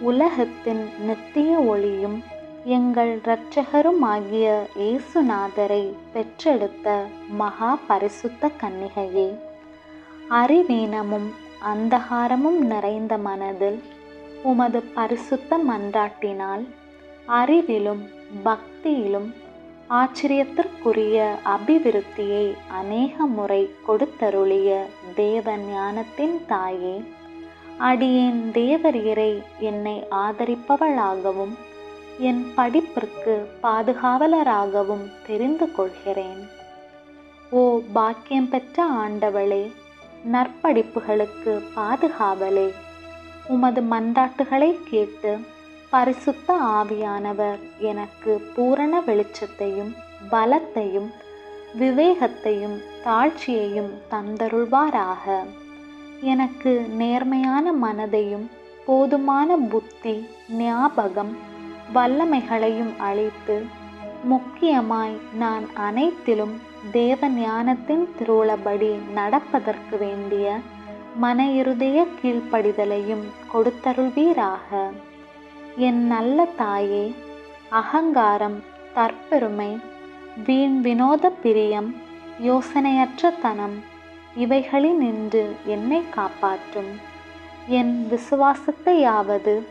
உலகத்தின் நித்திய ஒளியும் எங்கள் இரட்சகருமாகிய இயேசுநாதரை பெற்றெடுத்த மகா பரிசுத்த கன்னிகையே அறிவீனமும் அந்தகாரமும் நிறைந்த மனதில் உமது பரிசுத்த மன்றாட்டினால் அறிவிலும் பக்தியிலும் ஆச்சரியத்திற்குரிய அபிவிருத்தியை அநேக முறை கொடுத்தருளிய தேவ ஞானத்தின் தாயே அடியேன் தேவரீரை என்னை ஆதரிப்பவளாகவும் என் படிப்பிற்கு பாதுகாவலராகவும் தெரிந்து கொள்கிறேன். ஓ பாக்கியம் பெற்ற ஆண்டவளே நற்படிப்புகளுக்கு பாதுகாவலே. உமது மன்றாட்டுகளை கேட்டு பரிசுத்த ஆவியானவர் எனக்கு பூரண வெளிச்சத்தையும் பலத்தையும் விவேகத்தையும் தாழ்ச்சியையும் தந்தருள்வாராக. எனக்கு நேர்மையான மனதையும் போதுமான புத்தி ஞாபகம் வல்லமைகளையும் அளித்து முக்கியமாய் நான் அனைத்திலும் தேவ ஞானத்தின் திருளபடி நடப்பதற்கு வேண்டிய மன இருதய கீழ்ப்படிதலையும் கொடுத்தருள்வீராக. என் நல்ல தாயே அகங்காரம் தற்பெருமை வீண் வினோத பிரியம் யோசனையற்ற தனம் இவைகளினின்று என்னை காப்பாற்றும். என் விசுவாசத்தையாவது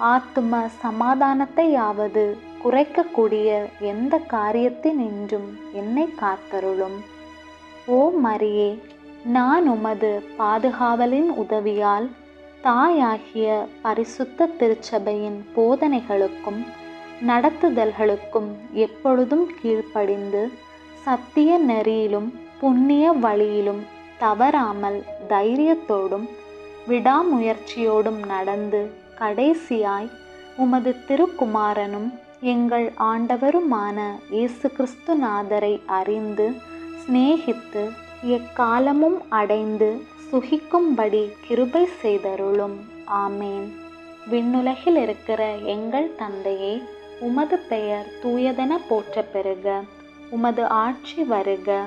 ஆத்தும சமாதானத்தையாவது குறைக்கக்கூடிய எந்த காரியத்தினின்றும் என்னை காத்தருளும். ஓ மரியே நான் உமது பாதுகாவலின் உதவியால் தாயாகிய பரிசுத்த திருச்சபையின் போதனைகளுக்கும் நடத்துதல்களுக்கும் எப்பொழுதும் கீழ்ப்படிந்து சத்திய நெறியிலும் புண்ணிய வழியிலும் தவறாமல் தைரியத்தோடும் விடாமுயற்சியோடும் நடந்து கடைசியாய் உமது திருக்குமாரனும் எங்கள் ஆண்டவருமான இயேசு கிறிஸ்துநாதரை அறிந்து சிநேகித்து எக்காலமும் அடைந்து சுகிக்கும்படி கிருபை செய்தருளும். ஆமேன். விண்ணுலகில் இருக்கிற எங்கள் தந்தையே உமது பெயர் தூயதென போற்ற பெறுக உமது ஆட்சி வருக.